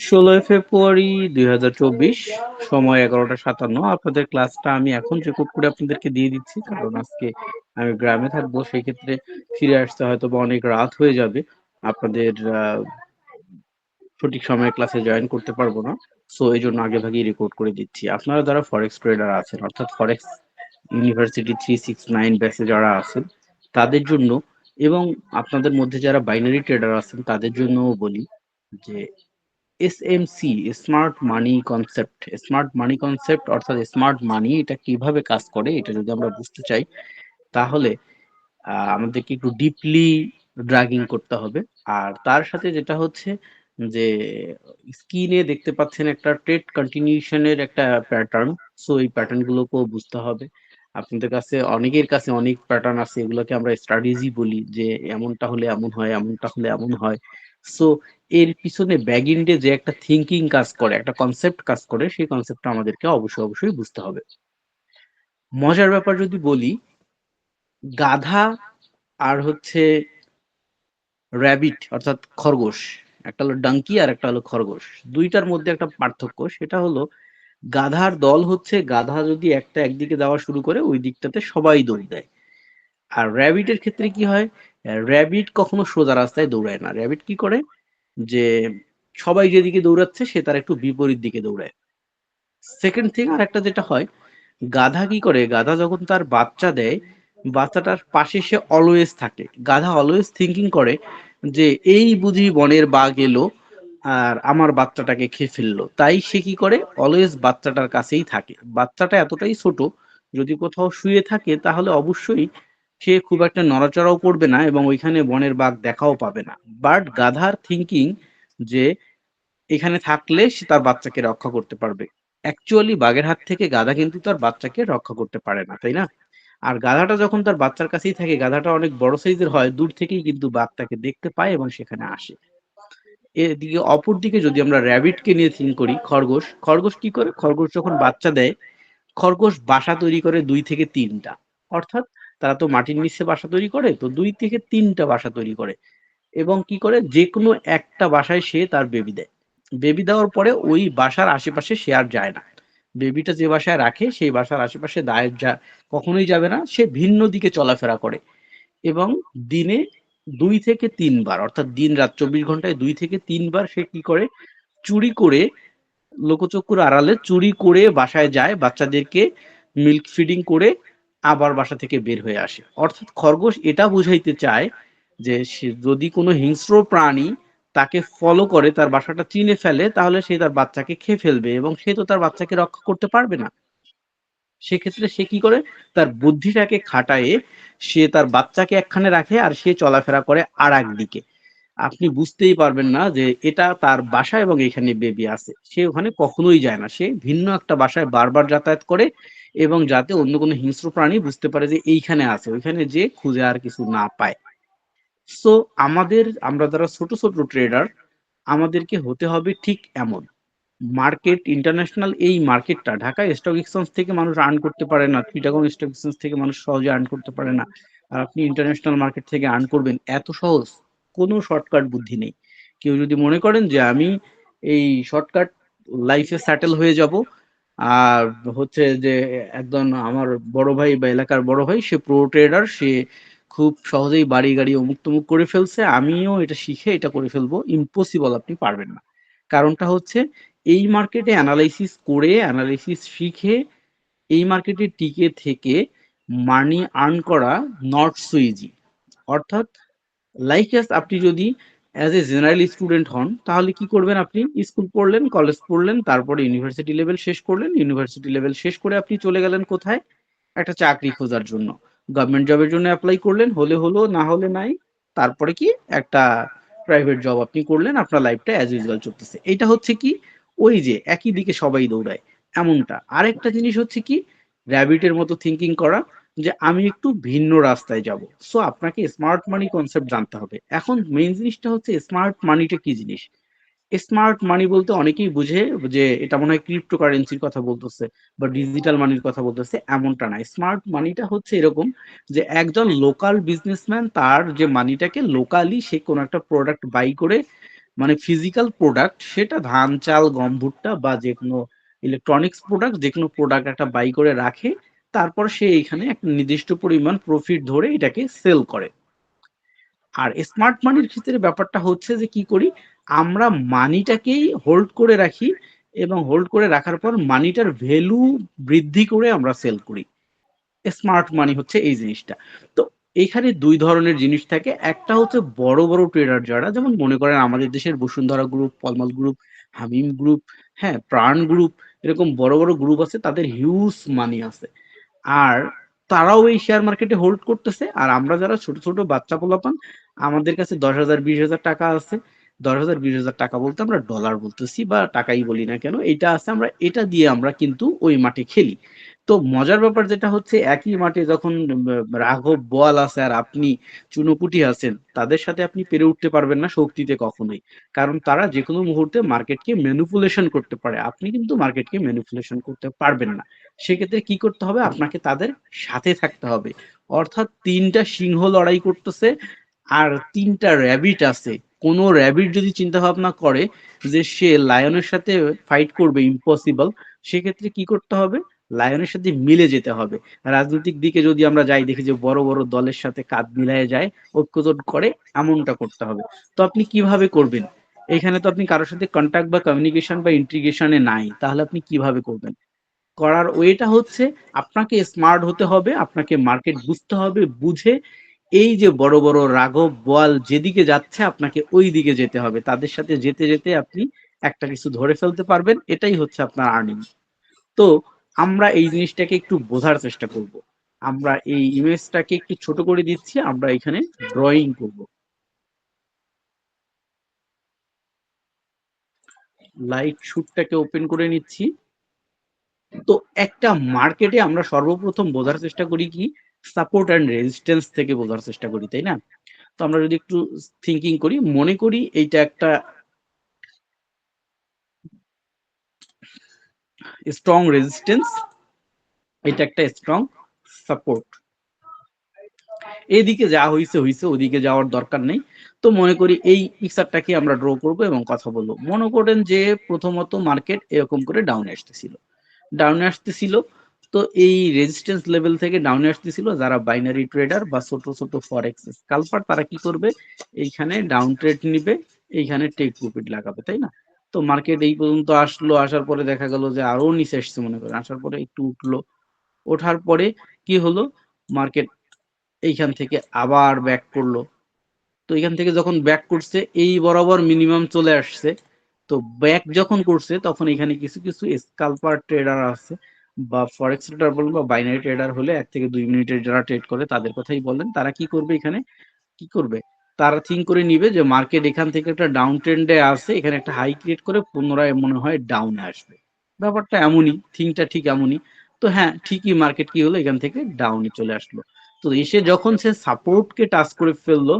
ষোলোই ফেব্রুয়ারি দুই হাজার চব্বিশ, সময় এগারোটা সাতান্ন। আপনাদের ক্লাসটা আমি এখন রেকর্ড করে আপনাদেরকে দিয়ে দিচ্ছি, কারণ আজকে আমি গ্রামে থাকব সেই ক্ষেত্রে ফিরে আসতে হয়তো বা অনেক রাত হয়ে যাবে। আপনাদের সঠিক সময়ে ক্লাসে জয়েন করতে পারব না। সো, এই জন্য আগে ভাগেই রেকর্ড করে দিচ্ছি। আপনারা যারা ফরেক্স ট্রেডার আছেন, অর্থাৎ forex university three six nine ব্যাচে যারা আছেন, তাদের জন্য এবং আপনাদের মধ্যে যারা বাইনারি ট্রেডার আছেন, তাদের জন্যও বলি যে SMC smart money concept smart money concept অর্থাৎ স্মার্ট মানি এটা কীভাবে কাজ করে, এটা যদি আমরা বুঝতে চাই, তাহলে আমাদেরকে একটু ডিপলি ড্রাগিং করতে হবে। আর তার সাথে যেটা হচ্ছে যে স্ক্রিনে দেখতে পাচ্ছেন একটা ট্রেড কন্টিনিউশনের একটা প্যাটার্ন সো এই প্যাটার্ন গুলোকেও বুঝতে হবে। আপনাদের কাছে, অনেকের কাছে অনেক প্যাটার্ন আছে, এগুলোকে আমরা স্ট্র্যাটেজি বলি যে, এমনটা হলে এমন হয়, এমনটা হলে এমন হয়। সো এর পিছনে ব্যাগিন্ডে যে একটা থিঙ্কিং কাজ করে, একটা কনসেপ্ট কাজ করে, সেই কনসেপ্টটা আমাদেরকে অবশ্যই অবশ্যই বুঝতে হবে। মজার ব্যাপার যদি বলি, গাধা আর হচ্ছে র্যাবিট অর্থাৎ খরগোশ, একটা হলো ডাঙ্কি আর একটা হলো খরগোশ, দুইটার মধ্যে একটা পার্থক্য, সেটা হলো গাধার দল হচ্ছে গাধা যদি একটা একদিকে যাওয়া শুরু করে, ওই দিকটাতে সবাই দৌড় দেয়। আর র্যাবিটের ক্ষেত্রে কি হয় র্যাবিট কখনো সোজা রাস্তায় দৌড়ায় না। র্যাবিট কি করে? যে সবাই যেদিকে দৌড়াচ্ছে, সে তার একটু বিপরীত দিকে দৌড়ায়। সেকেন্ড থিং আর একটা যেটা হয়, গাধা কি করে? গাধা যখন তার বাচ্চা দেয়, বাচ্চাটার পাশে সে অলওয়েজ থাকে। গাধা অলওয়েজ থিঙ্কিং করে যে, এই বুঝি বনের বাঘ এলো আর আমার বাচ্চাটাকে খেয়ে ফেলল। তাই সে কি করে? অলওয়েজ বাচ্চাটার কাছেই থাকে। বাচ্চাটা এতটাই ছোট, যদি কোথাও শুয়ে থাকে, তাহলে অবশ্যই সে খুব একটা নড়াচড়াও করবে না এবং ওইখানে বনের বাঘ দেখাও পাবে না। বাট গাধার থিঙ্কিং যে এখানে থাকলে সে তার বাচ্চাকে রক্ষা করতে পারবে। অ্যাকচুয়ালি বাঘের হাত থেকে গাধা কিন্তু তার বাচ্চাকে রক্ষা করতে পারে না, তাই না? আর গাধাটা যখন তার বাচ্চার কাছেই থাকে, গাধাটা অনেক বড় সাইজের হয়, দূর থেকেই কিন্তু বাঘটাকে দেখতে পায় এবং সেখানে আসে। এদিকে অপর দিকে যদি আমরা র্যাবিটকে নিয়ে থিঙ্ক করি, খরগোশ খরগোশ কি করে? খরগোশ যখন বাচ্চা দেয়, খরগোশ বাসা তৈরি করে দুই থেকে তিনটা। অর্থাৎ তারা তো মাটির নিচে বাসা তৈরি করে, তো দুই থেকে তিনটা বাসা তৈরি করে। এবং কি করে? যে কোনো একটা বাসায় সে তার বেবি দেয়। বেবি দেওয়ার পরে ওই বাসার আশেপাশে সে আর যায় না। বেবিটা যে বাসায় রাখে, সেই বাসার আশেপাশে দায়ের যা, কখনোই যাবে না। সে ভিন্ন দিকে চলাফেরা করে। এবং দিনে দুই থেকে তিনবার, অর্থাৎ দিন রাত চব্বিশ ঘন্টায় দুই থেকে তিনবার সে কি করে? চুরি করে লোকচক্ষুর আড়ালে চুরি করে বাসায় যায়। বাচ্চাদেরকে মিল্ক ফিডিং করে আবার বাসা থেকে বের হয়ে আসে। অর্থাৎ খরগোশ এটা বুঝাইতে চায় যে যদি কোনো হিংস্র প্রাণী তাকে ফলো করে, তার বাসাটা চিনে ফেলে, তাহলে সে তার বাচ্চাকে খেয়ে ফেলবে এবং সে তো তার বাচ্চাকে রক্ষা করতে পারবে না। সেক্ষেত্রে সে কি করে? তার বুদ্ধিটাকে খাটায়ে সে তার বাচ্চাকে একখানে রাখে আর সে চলাফেরা করে আর দিকে। আপনি বুঝতেই পারবেন না যে এটা তার বাসা এবং এখানে বেবি আছে। সে ওখানে কখনোই যায় না। সে ভিন্ন একটা বাসায় বারবার যাতায়াত করে এবং যাতে অন্য কোনো হিংস্র প্রাণী বুঝতে পারে যে এইখানে আছে, ওইখানে যে খুঁজে আর কিছু না পায়। সো আমাদের, আমরা যারা ছোট ছোট ট্রেডার আমাদেরকে হতে হবে ঠিক এমন। মার্কেট ইন্টারন্যাশনাল এই মার্কেটটা ঢাকা স্টক এক্সচেঞ্জ থেকে মানুষ আর্ন করতে পারে না চিটাগং স্টক এক্সচেঞ্জ থেকে মানুষ সহজে আর্ন করতে পারে না। আর আপনি ইন্টারন্যাশনাল মার্কেট থেকে আর্ন করবেন, এত সহজ, কোনো শর্টকাট বুদ্ধি নেই। কেউ যদি মনে করেন যে আমি এই শর্টকাট লাইফে সেটেল হয়ে যাব আর হচ্ছে যে, একজন আমার বড় ভাই বা এলাকার বড় ভাই, সে প্রো ট্রেডার সে খুব সহজেই বাড়ি গাড়ি অমুক তমুক করে ফেলছে। আমিও এটা শিখে এটা করে ফেলব। ইম্পসিবল আপনি পারবেন না। কারণটা হচ্ছে, এই মার্কেটে অ্যানালাইসিস করে অ্যানালাইসিস শিখে, এই মার্কেটে টিকে থেকে মানি আর্ন করা নট সো ইজি অর্থাৎ লাইক আপনি যদি অ্যাজ এ জেনারেল স্টুডেন্ট হন, তাহলে কি করবেন আপনি? স্কুল পড়লেন কলেজ পড়লেন, তারপরে ইউনিভার্সিটি লেভেল শেষ করলেন ইউনিভার্সিটি লেভেল শেষ করে আপনি চলে গেলেন কোথায়? একটা চাকরি খোঁজার জন্য। গভর্নমেন্ট জবের জন্য অ্যাপ্লাই করলেন, হলে হলো, না হলে নাই, তারপরে কি? একটা প্রাইভেট জব আপনি করলেন, আপনার লাইফটা অ্যাজ ইউজুয়াল চলতেছে। এটা হচ্ছে কি? ওই যে, একই দিকে সবাই দৌড়ায়। এমনটা। আরেকটা জিনিস হচ্ছে কি? র্যাবিটের মতো থিঙ্কিং করা। যে আমি একটু ভিন্ন রাস্তায় যাব। সো আপনাকে স্মার্ট মানি কনসেপ্ট জানতে হবে। এখন মেইন জিনিসটা হচ্ছে স্মার্ট মানিটা কি জিনিস? স্মার্ট মানি বলতে অনেকেই বুঝে যে এটা মনে হয় ক্রিপ্টো কারেন্সির কথা বলতেছে বা ডিজিটাল মানির কথা বলতেছে, এমনটা না। স্মার্ট মানিটা হচ্ছে এরকম যে একজন লোকাল বিজনেসম্যান তার যে মানিটাকে লোকালি সে কোনো একটা প্রোডাক্ট বাই করে মানে ফিজিক্যাল প্রোডাক্ট সেটা ধান, চাল, গম, ভুট্টা বা যে কোনো ইলেকট্রনিক্স প্রোডাক্ট যে কোনো প্রোডাক্ট একটা বাই করে রাখে। তারপর সে এখানে একটা নির্দিষ্ট পরিমাণ প্রফিট ধরে এটাকে সেল করে। আর স্মার্ট মানির ক্ষেত্রে ব্যাপারটা হচ্ছে যে কি করি, আমরা মানিটাকেই হোল্ড করে রাখি এবং হোল্ড করে রাখার পর মানিটার ভ্যালু বৃদ্ধি করে আমরা সেল করি। স্মার্ট মানি হচ্ছে এই জিনিসটা। তো এখানে দুই ধরনের জিনিস থাকে। একটা হচ্ছে বড় বড় ট্রেডার যারা, যেমন মনে করেন আমাদের দেশের Bashundhara group Palmal group Hamim group হ্যাঁ প্রাণ গ্রুপ এরকম বড় বড় গ্রুপ আছে, তাদের হিউজ মানি আছে। আর তারাও এই শেয়ার মার্কেটে হোল্ড করতেছে। আর আমরা যারা ছোট ছোট বাচ্চা পোলাপান, আমাদের কাছে দশ হাজার, বিশ হাজার টাকা আছে। দশ হাজার, বিশ হাজার টাকা বলতে আমরা ডলার বলতেছি বা টাকাই বলি না কেন এটা আছে আমরা, এটা দিয়ে আমরা কিন্তু ওই মাঠে খেলি। তো মজার ব্যাপার যেটা হচ্ছে একই মাঠে যখন রাঘব, বল আছে আর আপনি চুনোপুটি আছেন, তাদের সাথে আপনি পেরে উঠতে পারবেন না শক্তিতে কখনোই। কারণ তারা যে কোনো মুহূর্তে মার্কেটকে ম্যানুপুলেশন করতে পারে। আপনি কিন্তু মার্কেটকে ম্যানুপুলেশন করতে পারবেন না। সেক্ষেত্রে কি করতে হবে? আপনাকে তাদের সাথে থাকতে হবে। অর্থাৎ তিনটা সিংহ লড়াই করতেছে আর তিনটা র্যাবিট আছে। কোনো র্যাবিট যদি চিন্তা ভাবনা করে যে সে লায়নের সাথে ফাইট করবে ইম্পসিবল সেক্ষেত্রে কি করতে হবে? লায়নের সাথে মিলে যেতে হবে। রাজনৈতিক দিকে যদি আমরা যাই, দেখি যে বড় বড় দলের সাথে কাঁধ মিলায় যায়, ঐক্যজোট করে, এমনটা করতে হবে। তো আপনি কীভাবে করবেন? এখানে তো আপনি কারোর সাথে কন্ট্যাক্ট বা কমিউনিকেশন বা ইন্টিগ্রেশনে নাই, তাহলে আপনি কীভাবে করবেন? করার ওয়েটা হচ্ছে, আপনাকে স্মার্ট হতে হবে, আপনাকে মার্কেট বুঝতে হবে, বুঝে এই যে বড় বড় রাঘব বল যেদিকে যাচ্ছে, আপনাকে ওই দিকে যেতে হবে। তাদের সাথে যেতে যেতে আপনি একটা কিছু ধরে ফেলতে পারবেন, এটাই হচ্ছে আপনার আর্নিং তো আমরা এই জিনিসটাকে একটু বোঝার চেষ্টা করব। আমরা এই ইমেজটাকে একটু ছোট করে দিচ্ছি, আমরা এখানে ড্রয়িং করব। লাইট শুটটাকে ওপেন করে নিচ্ছি। তো একটা মার্কেটে আমরা সর্বপ্রথম বোঝার চেষ্টা করি কি? সাপোর্ট অ্যান্ড রেজিস্ট্যান্স থেকে বোঝার চেষ্টা করি, তাই না? তো আমরা যদি একটু থিঙ্কিং করি, মনে করি এইটা একটা স্ট্রং রেজিস্ট্যান্স এটা একটা স্ট্রং সাপোর্ট এদিকে যা হয়েছে হয়েছে ওদিকে যাওয়ার দরকার নেই। তো মনে করি এই পিকচারটাকে আমরা ড্র করব এবং কথা বলব। মনে করেন যে প্রথমত মার্কেট এরকম করে ডাউনে আসতেছিল। ডাউনে আসতেছিল, তো এই রেজিস্ট্যান্স লেভেল থেকে ডাউনে আসতেছিল। যারা বাইনারি ট্রেডার বা ছোট ছোট ফরেক্স স্কালপার তারা কি করবে? এইখানে ডাউন ট্রেড নিবে, এইখানে টেক প্রফিট লাগাবে, তাই না? তো মার্কেট এই পর্যন্ত আসলো, আসার পরে দেখা গেল যে আরও নিচে আসছে মনে করেন। আসার পরে একটু উঠল। ওঠার পরে কি হলো? মার্কেট এইখান থেকে আবার ব্যাক করল। তো এখান থেকে যখন ব্যাক করছে, এই বরাবর মিনিমাম চলে আসছে। তো ব্যাক যখন করছে, তখন এখানে কিছু কিছু স্কালপার ট্রেডার আছে বা ফরেক্স ট্রেডার বলুন বা বাইনারি ট্রেডার হলে এক থেকে দুই মিনিটের যারা ট্রেড করে, তাদের কথাই বলেন। তারা কি করবে এখানে? কি করবে? তারা থিঙ্ক করে নিবে যে মার্কেট এখান থেকে একটা ডাউন ট্রেন্ডে আসে, এখানে একটা হাই ক্রিয়েট করে পুনরায় মনে হয় ডাউনে আসবে। ব্যাপারটা এমনই থিঙ্কটা ঠিক এমনই। তো হ্যাঁ ঠিকই মার্কেট কি হলো, এখান থেকে ডাউনে চলে আসলো। তো এসে যখন সে সাপোর্টকে টাচ করে ফেলল,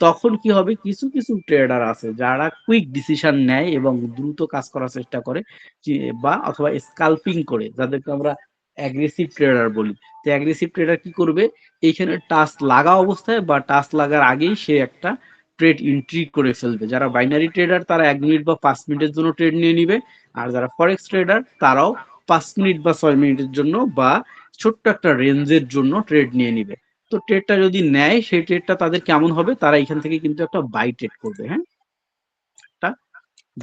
তখন কি হবে? কিছু কিছু ট্রেডার আছে যারা কুইক ডিসিশন নেয় এবং দ্রুত কাজ করার চেষ্টা করে বা অথবা স্কাল্পিং করে, যাদেরকে আমরা অ্যাগ্রেসিভ ট্রেডার বলি। তো অ্যাগ্রেসিভ ট্রেডার কি করবে? এইখানে টাচ লাগা অবস্থায় বা টাচ লাগার আগেই সে একটা ট্রেড এন্ট্রি করে ফেলবে। যারা বাইনারি ট্রেডার তারা এক মিনিট বা পাঁচ মিনিটের জন্য ট্রেড নিয়ে নিবে। আর যারা ফরেক্স ট্রেডার তারাও পাঁচ মিনিট বা ছয় মিনিটের জন্য বা ছোট্ট একটা রেঞ্জের জন্য ট্রেড নিয়ে নিবে। তো ট্রেডটা যদি নেয়, সেই ট্রেডটা তাদের কেমন হবে? তারা এখান থেকে কিন্তু একটা বাই ট্রেড করবে হ্যাঁ?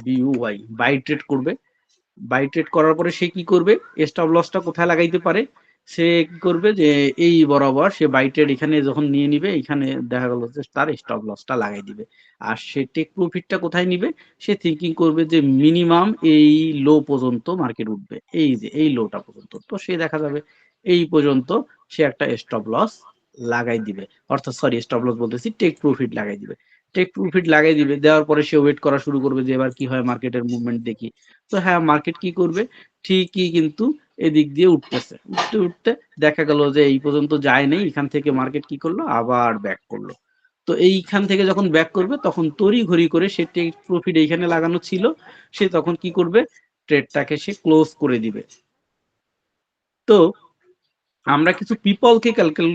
B U Y buy trade করবে। বাই ট্রেড করার পরে সে কি করবে? স্টপ লসটা কোথায় লাগাইতে পারে? সে কি করবে যে এই বরাবর সে বাই ট্রেড এখানে যখন নিয়ে নিবে, এখানে দেখা গেল যে তার স্টপ লসটা লাগাই দিবে। আর সে টেক প্রফিটটা কোথায় নিবে? সে থিঙ্কিং করবে যে মিনিমাম এই লো পর্যন্ত মার্কেট উঠবে। এই যে, এই লোটা পর্যন্ত। তো সে দেখা যাবে এই পর্যন্ত সে একটা স্টপ লস লাগাই দিবে। অর্থাৎ সরি স্টপ লস বলতেছি টেক প্রফিট লাগাই দিবে। টেক প্রফিট লাগাই দিবে, দেওয়ার পরে সে ওয়েট করা শুরু করবে যে এবার কি হয় মার্কেটের মুভমেন্ট দেখি। তো হ্যাঁ মার্কেট কি করবে? ঠিকই কিন্তু এদিক দিয়ে উঠতেছে। উঠতে উঠতে দেখা গেল যে এই পর্যন্ত যায় নেই, এখান থেকে মার্কেট কি করল? আবার ব্যাক করল। তো এইখান থেকে যখন ব্যাক করবে, তখন তড়ি ঘড়ি করে সে টেক প্রফিট এইখানে লাগানো ছিল, সে তখন কি করবে? ট্রেডটাকে সে ক্লোজ করে দিবে। তো আমরা কিছু পিপলকে ক্যালকুল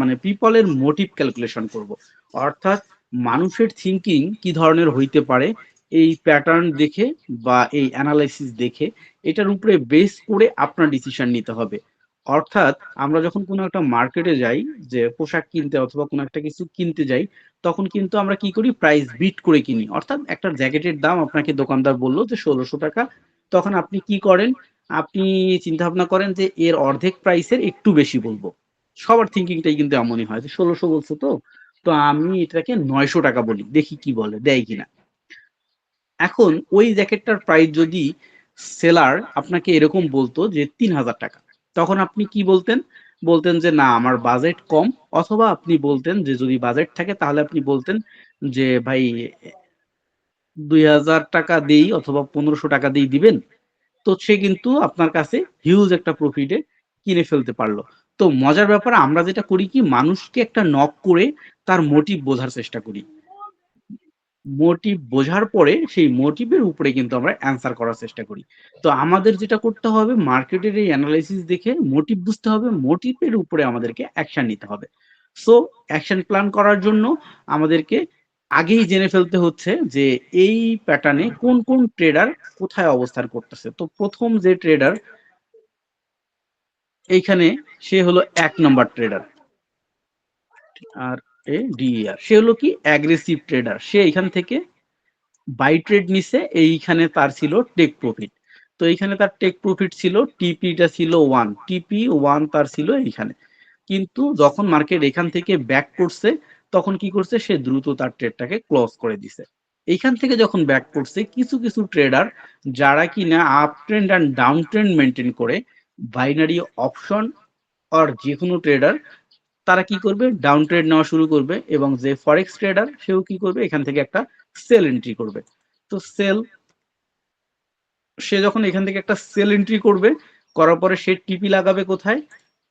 মানে পিপলের মোটিভ ক্যালকুলেশন করব। অর্থাৎ মানুষের থিঙ্কিং কি ধরনের হইতে পারে, এই প্যাটার্ন দেখে বা এই অ্যানালাইসিস দেখে এটার উপরে বেস করে আপনার ডিসিশন নিতে হবে। অর্থাৎ আমরা যখন কোনো একটা মার্কেটে যাই, যে পোশাক কিনতে অথবা কোনো একটা কিছু কিনতে যাই, তখন কিন্তু আমরা কি করি প্রাইস বিট করে কিনি। অর্থাৎ একটা জ্যাকেটের দাম আপনাকে দোকানদার বলল যে ষোলোশো টাকা। তখন আপনি কি করেন, আপনি চিন্তা ভাবনা করেন যে এর অর্ধেক প্রাইসের একটু বেশি বলব। সবার থিঙ্কিংটাই কিন্তু এমনই হয় যে ষোলোশো বলছো তো? তো আমি এটাকে নয়শো টাকা বলি, দেখি কি বলে, দেয় কিনা। এখন ওই জ্যাকেটটার প্রাইস যদি সেলার আপনাকে এরকম বলতো যে তিন হাজার টাকা, তখন আপনি কি বলতেন? বলতেন যে, না, আমার বাজেট কম। অথবা আপনি বলতেন যে, যদি বাজেট থাকে, তাহলে আপনি বলতেন যে, ভাই, দুই হাজার টাকা দিই অথবা পনেরোশো টাকা দিই, দিবেন? তো সে কিন্তু আপনার কাছে হিউজ একটা প্রফিটে কিনে ফেলতে পারল। তো মজার ব্যাপার, আমরা যেটা করি কি, মানুষকে একটা নক করে তার মোটিভ বোঝার চেষ্টা করি। মোটিভ বোঝার পরে সেই মোটিভের উপরে কিন্তু আমরা অ্যান্সার করার চেষ্টা করি। তো আমাদের যেটা করতে হবে মার্কেটের এই অ্যানালাইসিস দেখে মোটিভ বুঝতে হবে মোটিভের উপরে আমাদেরকে অ্যাকশন নিতে হবে। সো অ্যাকশন প্ল্যান করার জন্য আমাদেরকে আগেই জেনে ফেলতে হচ্ছে যে এই প্যাটার্নে কোন কোন ট্রেডার কোথায় অবস্থান করতেছে। তো প্রথম যে ট্রেডার এইখানে সে হলো এক নম্বর ট্রেডার আর এ ডিআর সে হলো কি অ্যাগ্রেসিভ ট্রেডার সে এখান থেকে বাই ট্রেড এইখানে তার ছিল টেক প্রফিট তো এইখানে তার টেক প্রফিট ছিল ছিল ওয়ান টিপি ওয়ান তার ছিল এইখানে। কিন্তু যখন মার্কেট এখান থেকে ব্যাক করছে, তখন কি করছে, সে দ্রুত তার ট্রেডটাকে ক্লোজ করে দিছে। এইখান থেকে যখন ব্যাক করছে, কিছু কিছু ট্রেডার যারা কিনা up trend and down trend maintain করে বাইনারি অপশন আর যে কোনো ট্রেডার তারা কি করবে? ডাউন ট্রেড নেওয়া শুরু করবে এবং যে ফরেক্স ট্রেডার সেও কি করবে? এখান থেকে একটা সেল এন্ট্রি করবে। তো সেল সে যখন এখান থেকে একটা সেল এন্ট্রি করবে, করার পরে সে টিপি লাগাবে কোথায়?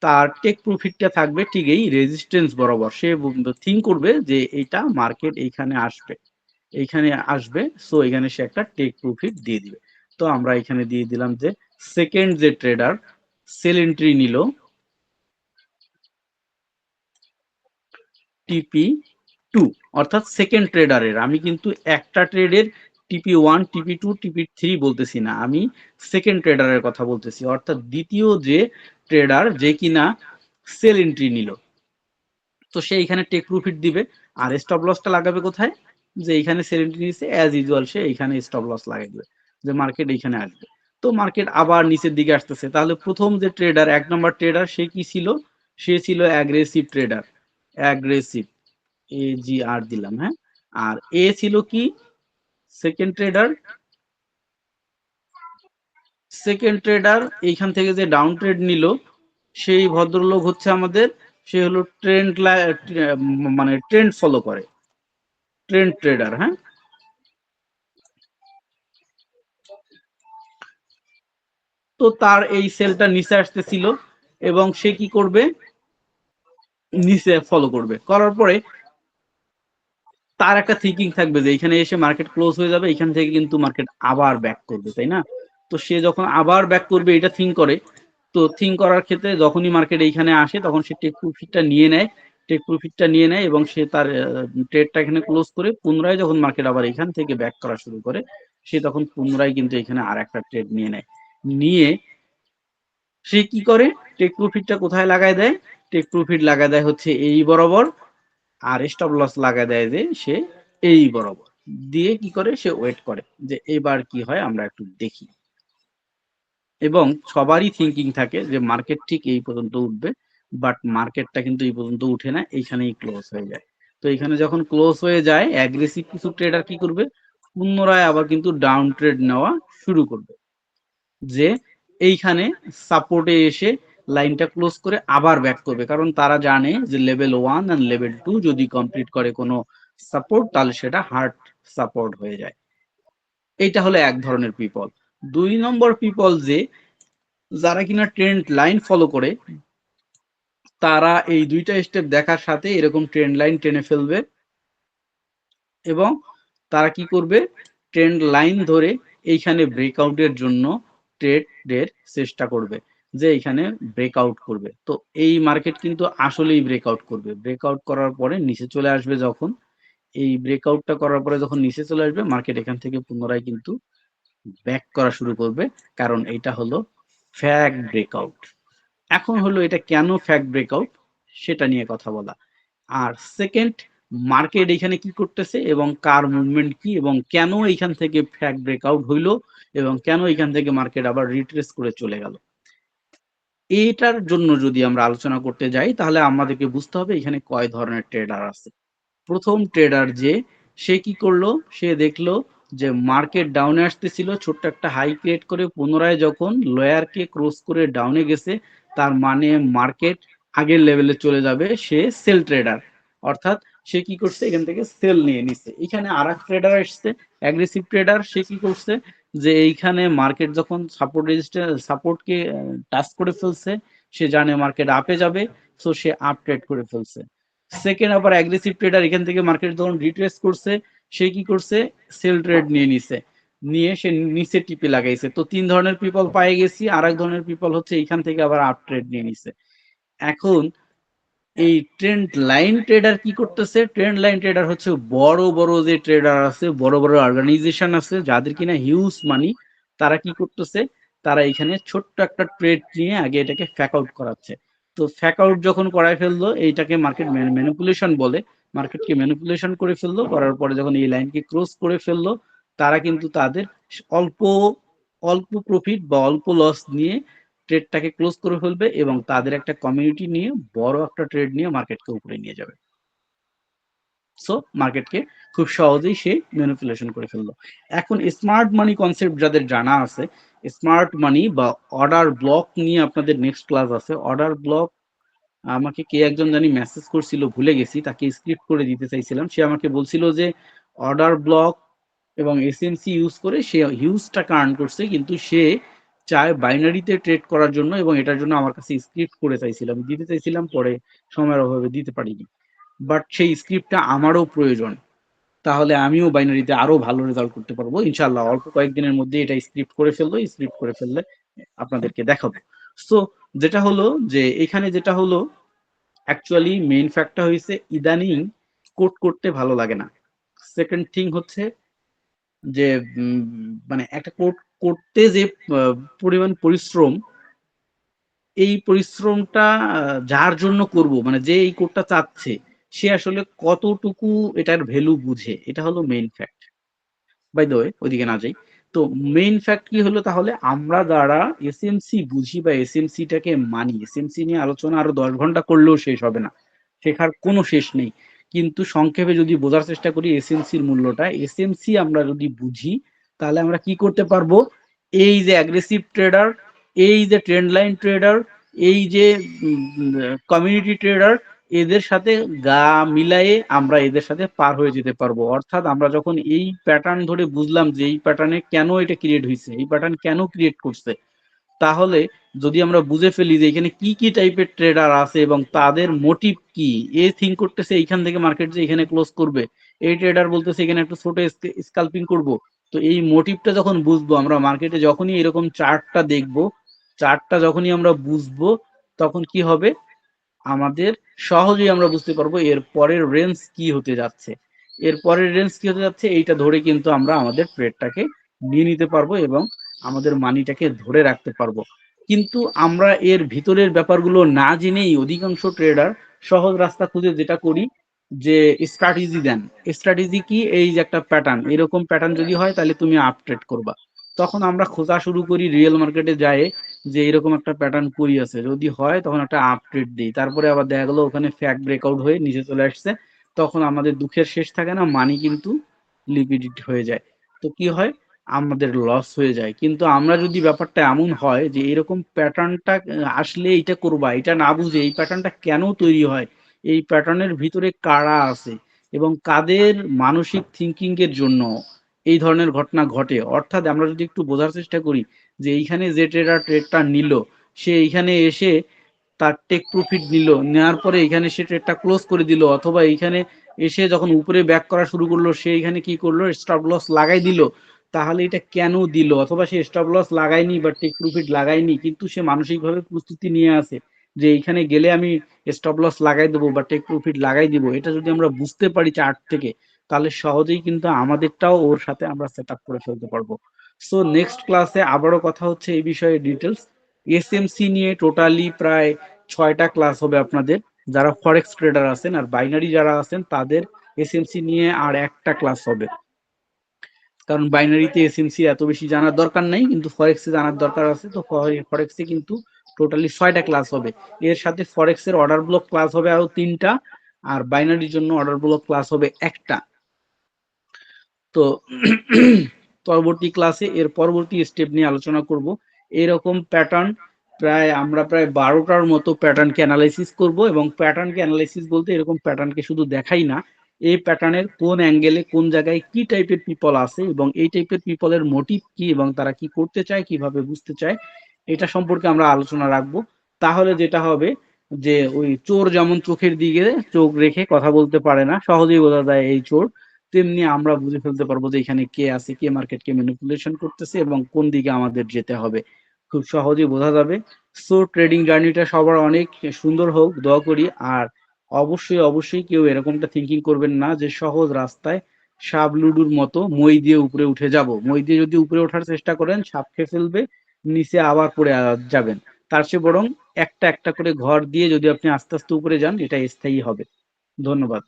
তার টেক প্রফিটটা থাকবে ঠিক এই রেজিস্ট্যান্স বরাবর। সে থিঙ্ক করবে যে এটা মার্কেট এইখানে আসবে। এইখানে আসবে সো এখানে সে একটা টেক প্রফিট দিয়ে দিবে। তো আমরা এখানে দিয়ে দিলাম যে সেকেন্ড যে ট্রেডার সেল এন্ট্রি নিল টিপি টু অর্থাৎ সেকেন্ড ট্রেডারের আমি কিন্তু একটা ট্রেডের TP one TP two TP three বলতেছি না। আমি সেকেন্ড ট্রেডারের কথা বলতেছি। অর্থাৎ দ্বিতীয় যে ট্রেডার যে কিনা সেল এন্ট্রি নিল। তো সে এখানে টেক প্রফিট দিবে। আর স্টপ লসটা লাগাবে কোথায়? যে এইখানে সেল এন্ট্রি নিচ্ছে অ্যাজ ইউজুয়াল সে এখানে স্টপ লস লাগাই দিবে। যে মার্কেট এইখানে আসবে। তো মার্কেট আবার নিচের দিকে আসতেছে। তাহলে প্রথম যে ট্রেডার এক নম্বর ট্রেডার সে কি ছিল? সে ছিল অ্যাগ্রেসিভ ট্রেডার অ্যাগ্রেসিভ এ দিলাম হ্যাঁ? আর এ ছিল কি? সেকেন্ড ট্রেডার সেকেন্ড ট্রেডার এইখান থেকে যে ডাউন ট্রেড নিল, সেই ভদ্রলোক হচ্ছে আমাদের, সে হলো ট্রেন্ড মানে ট্রেন্ড ফলো করে। ট্রেন্ড ট্রেডার হ্যাঁ? তো তার এই সেলটা নিচে আসতেছিল, এবং সে কি করবে? নিচে ফলো করবে। করার পরে তার একটা থিঙ্কিং থাকবে যে এখানে এসে মার্কেট ক্লোজ হয়ে যাবে, এখান থেকে কিন্তু মার্কেট আবার ব্যাক করবে, তাই না? তো সে যখন আবার ব্যাক করবে, এটা থিঙ্ক করে। তো থিঙ্ক করার ক্ষেত্রে যখনই মার্কেট এইখানে আসে, তখন সে টেক প্রফিটটা নিয়ে নেয় টেক প্রফিটটা নিয়ে নেয় এবং সে তার ট্রেডটা এখানে ক্লোজ করে, পুনরায় যখন মার্কেট আবার এখান থেকে ব্যাক করা শুরু করে, সে তখন পুনরায় কিন্তু এখানে আর একটা ট্রেড নিয়ে নেয়। নিয়ে সে কি করে? টেক প্রফিটটা কোথায় লাগায় দেয়? টেক প্রফিট লাগায় দেয় হচ্ছে এই বরাবর, আর স্টপ লস লাগায় দেয় যে সে এই বরাবর। দিয়ে কি করে? সে ওয়েট করে যে এবার কি হয় আমরা একটু দেখি। এবং সবারই থিঙ্কিং থাকে যে মার্কেট ঠিক এই পর্যন্ত উঠবে বাট মার্কেটটা কিন্তু এই পর্যন্ত উঠে না, এইখানেই ক্লোজ হয়ে যায়। তো এখানে যখন ক্লোজ হয়ে যায় অ্যাগ্রেসিভ কিছু ট্রেডার কি করবে? পুনরায় আবার কিন্তু ডাউন ট্রেড নেওয়া শুরু করবে। যে এইখানে সাপোর্টে এসে লাইনটা ক্লোজ করে আবার ব্যাক করবে। কারণ তারা জানে যে level one and level two যদি কমপ্লিট করে কোনো সাপোর্ট তাহলে সেটা হার্ট সাপোর্ট হয়ে যায়। এটা হলো এক ধরনের পিপল দুই নম্বর পিপল যে, যারা কিনা ট্রেন্ড লাইন ফলো করে, তারা এই দুইটা স্টেপ দেখার সাথে এরকম ট্রেন্ড লাইন টেনে ফেলবে এবং তারা কি করবে ট্রেন্ড লাইন ধরে এইখানে ব্রেকআউটের জন্য ট্রেডের চেষ্টা করবে। যে এখানে ব্রেকআউট করবে। তো এই মার্কেট কিন্তু আসলেই ব্রেকআউট করবে। ব্রেকআউট করার পরে নিচে চলে আসবে যখন। এই ব্রেকআউটটা করার পরে যখন নিচে চলে আসবে মার্কেট এখান থেকে পুনরায় কিন্তু ব্যাক করা শুরু করবে। কারণ এটা হলো ফ্যাক ব্রেকআউট এখন হলো এটা কেন ফ্যাক ব্রেকআউট সেটা নিয়ে কথা বলা। আর সেকেন্ড মার্কেট এখানে কি করতেছে এবং কার মুভমেন্ট কি এবং কেন এইখান থেকে ফ্যাক ব্রেকআউট হইল এবং কেন এখান থেকে মার্কেট আবার রিট্রেস করে চলে গেল। এইটার জন্য যদি আমরা আলোচনা করতে যাই, তাহলে আমাদেরকে বুঝতে হবে এখানে কয় ধরনের ট্রেডার আছে। প্রথম ট্রেডার যে, সে কি করল? সে দেখল যে মার্কেট ডাউনে আসতেছিল, ছোট্ট একটা হাই ক্রিয়েট করে পুনরায় যখন লোয়ারকে ক্রস করে ডাউনে গেছে, তার মানে মার্কেট আগের লেভেলে চলে যাবে, সে সেল ট্রেডার অর্থাৎ সে কি করছে? এখান থেকে সেল নিয়ে নিচ্ছে এখানে আর এক ট্রেডার এসছে অ্যাগ্রেসিভ ট্রেডার সে কি করছে? যে এইখানে মার্কেট যখন সাপোর্ট রেজিস্টার সাপোর্টকে টাচ করে ফেলছে, সে জানে মার্কেট আপে যাবে সো সে আপ ট্রেড করে ফেলছে। সেকেন্ড আবার অ্যাগ্রেসিভ ট্রেডার এখান থেকে মার্কেট যখন রিট্রেস করছে, সে কি করছে? সেল ট্রেড নিয়ে নিছে। নিয়ে সে নিচে টিপে লাগাইছে। তো তিন ধরনের পিপল পায়ে গেছি আর এক ধরনের পিপল হচ্ছে এখান থেকে আবার আপ ট্রেড নিয়ে নিছে। এখন এই ট্রেন্ড লাইন ট্রেডার কি করতেছে? ট্রেন্ড লাইন ট্রেডার হচ্ছে বড় বড় যে ট্রেডার আছে, বড় বড় অর্গানাইজেশন আছে, যাদের কিনা হিউজ মানি তারা কি করতেছে? তারা এখানে ছোট্ট একটা ট্রেড নিয়ে আগে এটাকে ফ্যাক আউট করাচ্ছে। তো ফ্যাক আউট যখন করায় ফেলল, এইটাকে মার্কেট ম্যানিপুলেশন বলে। মার্কেটকে ম্যানিপুলেশন করে ফেলল, করার পরে যখন এই লাইনকে ক্রস করে ফেলল, তারা কিন্তু তাদের অল্প অল্প প্রফিট বা অল্প লস নিয়ে ট্রেডটাকে ক্লোজ করে ফেলবে এবং তাদের একটা কমিউনিটি নিয়ে বড় একটা ট্রেড নিয়ে মার্কেটকে উপরে নিয়ে যাবে। সো মার্কেটকে খুব সহজেই সে ম্যানিপুলেশন করে ফেলল। এখন স্মার্ট মানি কনসেপ্ট যাদের জানা আছে স্মার্ট মানি বা অর্ডার ব্লক নিয়ে আপনাদের নেক্সট ক্লাস আছে। অর্ডার ব্লক আমাকে কে একজন জানি মেসেজ করছিল, ভুলে গেছি, তাকে স্ক্রিপ্ট করে দিতে চাইছিলাম। সে আমাকে বলছিল যে অর্ডার ব্লক এবং এসএমসি ইউজ করে সে হিউজ টাকা আর্ন করছে, কিন্তু সে চায় বাইনারিতে ট্রেড করার জন্য এবং এটার জন্য আমার কাছে স্ক্রিপ্ট করে চাইছিলাম দিতে চাইছিলাম, পরে সময়ের অভাবে দিতে পারিনি। বাট সেই স্ক্রিপ্টটা আমারও প্রয়োজন। তাহলে আমিও বাইনারিতে আরও ভালো রেজাল্ট করতে পারব। ইনশাল্লাহ অল্প কয়েকদিনের মধ্যে এটা স্ক্রিপ্ট করে ফেলব স্ক্রিপ্ট করে ফেললে আপনাদেরকে দেখাবো। সো যেটা হলো যে, এখানে যেটা হলো অ্যাকচুয়ালি মেইন ফ্যাক্টটা হয়েছে ইদানিং কোট করতে ভালো লাগে না। সেকেন্ড থিং হচ্ছে যে মানে একটা কোট করতে যে পরিমাণ পরিশ্রম, এই পরিশ্রমটা যার জন্য করব মানে যে এই কোডটা চাচ্ছে, সে আসলে কতটুকু এটার ভ্যালু বুঝে, এটা হলো main fact by the way ওইদিকে না যাই। তো মেইন ফ্যাক্ট কি হলো তাহলে? আমরা যারা এসএমসি বুঝি বা এসএমসিটাকে মানি এসএমসি নিয়ে আলোচনা আরও দশ ঘণ্টা করলেও শেষ হবে না। শেখার কোনো শেষ নেই। কিন্তু সংক্ষেপে যদি বোঝার চেষ্টা করি এসএমসির মূল্যটা এসএমসি আমরা যদি বুঝি, তাহলে আমরা কি করতে পারব? এই যে অ্যাগ্রেসিভ ট্রেডার এই যে ট্রেন্ড লাইন ট্রেডার এই যে কমিউনিটি ট্রেডার এদের সাথে গা মিলায়ে আমরা এদের সাথে পার হয়ে যেতে পারব। অর্থাৎ আমরা যখন এই প্যাটার্ন ধরে বুঝলাম যে এই প্যাটার্নে কেন এটা ক্রিয়েট হয়েছে এই প্যাটার্ন কেন ক্রিয়েট করছে তাহলে যদি আমরা বুঝে ফেলি যে এখানে কি কি টাইপের ট্রেডার আছে এবং তাদের মোটিভ কি, এ থিঙ্ক করতেছে, এইখান থেকে মার্কেট যে এখানে ক্লোজ করবে, এই ট্রেডার বলতেছে এখানে একটু ছোট স্কাল্পিং করব। তো এই মোটিভটা যখন বুঝব, আমরা মার্কেটে যখনই এরকম চার্টটা দেখব চার্টটা যখনই আমরা বুঝব, তখন কি হবে? আমাদের সহজেই আমরা বুঝতে পারব এর পরের রেঞ্জ কি হতে যাচ্ছে। এর পরের রেঞ্জ কি হতে যাচ্ছে, এইটা ধরে কিন্তু আমরা আমাদের ট্রেডটাকে নিয়ে নিতে পারব এবং আমাদের মানিটাকে ধরে রাখতে পারব। কিন্তু আমরা এর ভিতরের ব্যাপারগুলো না জেনেই অধিকাংশ ট্রেডার সহজ রাস্তা খুঁজে যেটা করি যে স্ট্র্যাটেজি দেন। স্ট্র্যাটেজি কি? এই যে একটা প্যাটার্ন এরকম প্যাটার্ন যদি হয় তাহলে তুমি আপট্রেড করবা। তখন আমরা খোঁজা শুরু করি রিয়েল মার্কেটে যায় যে এরকম একটা প্যাটার্ন করি আছে। যদি হয় তখন একটা আপট্রেড দিই। তারপরে আবার দেখা গেলো ওখানে ফ্যাক ব্রেকআউট হয়ে নিচে চলে আসছে। তখন আমাদের দুঃখের শেষ থাকে না মানি কিন্তু লিকুইডিট হয়ে যায়। তো কি হয়? আমাদের লস হয়ে যায়। কিন্তু আমরা যদি ব্যাপারটা এমন হয় যে এরকম প্যাটার্নটা আসলে এটা করবা এটা না বুঝে এই প্যাটার্নটা কেন তৈরি হয়? এই প্যাটার্নের ভিতরে কারা আছে? এবং কাদের মানসিক থিঙ্কিং এর জন্য এই ধরনের ঘটনা ঘটে? অর্থাৎ আমরা যদি একটু বোঝার চেষ্টা করি যে এইখানে যে ট্রেডার ট্রেডটা নিল, সে এইখানে এসে তার টেক প্রফিট নিল, নেওয়ার পরে এখানে সে ট্রেডটা ক্লোজ করে দিল, অথবা এইখানে এসে যখন উপরে ব্যাক করা শুরু করল, সে এখানে কি করল? স্টপ লস লাগাই দিল। তাহলে এটা কেন দিল? অথবা সে স্টপ লস লাগায়নি বা টেক প্রফিট লাগায়নি, কিন্তু সে মানসিকভাবে প্রস্তুতি নিয়ে আসে যে এইখানে গেলে আমি স্টপ লস লাগাই দেবো বা টেক প্রফিট লাগাই দিব। এটা যদি আমরা বুঝতে পারি চার্ট থেকে, তাহলে সহজেই কিন্তু আমাদেরটাও ওর সাথে আমরা সেট আপ করে ফেলতে পারব। সো নেক্সট ক্লাসে আবারও কথা হচ্ছে এই বিষয়ে ডিটেলস এসএমসি নিয়ে টোটালি প্রায় ছয়টা ক্লাস হবে আপনাদের। যারা ফরেক্স ট্রেডার আছেন আর বাইনারি যারা আছেন, তাদের এসএমসি নিয়ে আর একটা ক্লাস হবে। কারণ বাইনারিতে এসএমসি এত বেশি জানার দরকার নাই, কিন্তু ফরেক্সে জানার দরকার আছে, তো ফরেক্সে কিন্তু টোটালি ছয়টা ক্লাস হবে। এর সাথে ফরেক্সের অর্ডার ব্লক ক্লাস হবে আরও তিনটা, আর বাইনারির জন্য অর্ডার ব্লক ক্লাস হবে একটা। তো পরবর্তী ক্লাসে এর পরবর্তী স্টেপ নিয়ে আলোচনা করব। এরকম প্যাটার্ন প্রায়, আমরা প্রায় বারোটার মতো প্যাটার্নকে অ্যানালাইসিস করব এবং প্যাটার্নকে অ্যানালাইসিস বলতে এরকম প্যাটার্নকে শুধু দেখাই না এই প্যাটার্নের কোন অ্যাঙ্গেলে কোন জায়গায় কি টাইপের পিপল আছে এবং এই টাইপের পিপলের মোটিভ কি এবং তারা কি করতে চায়, কীভাবে বুঝতে চায়, এটা সম্পর্কে আমরা আলোচনা রাখব। তাহলে যেটা হবে যে ওই চোর যেমন চোখের দিকে চোখ রেখে কথা বলতে পারে না, সহজেই বোঝা যায় এই চোর। তেমনি আমরা বুঝে ফেলতে পারব যে এখানে কে আছে, কে মার্কেটকে ম্যানিপুলেশন করতেছে এবং কোন দিকে আমাদের যেতে হবে। খুব সহজেই বোঝা যাবে। সো ট্রেডিং জার্নিটা সবার অনেক সুন্দর হোক, দোয়া করি। আর অবশ্যই অবশ্যই কেউ এরকমটা থিঙ্কিং করবেন না যে সহজ রাস্তায় সাপ লুডুর মতো মই দিয়ে উপরে উঠে যাব। মই দিয়ে যদি উপরে ওঠার চেষ্টা করেন, সাপ খেয়ে ফেলবে, নিচে আবার পড়ে যাবেন। তার চেয়ে বরং একটা একটা করে ঘর দিয়ে যদি আপনি আস্তে আস্তে উপরে যান, এটা স্থায়ী হবে। ধন্যবাদ।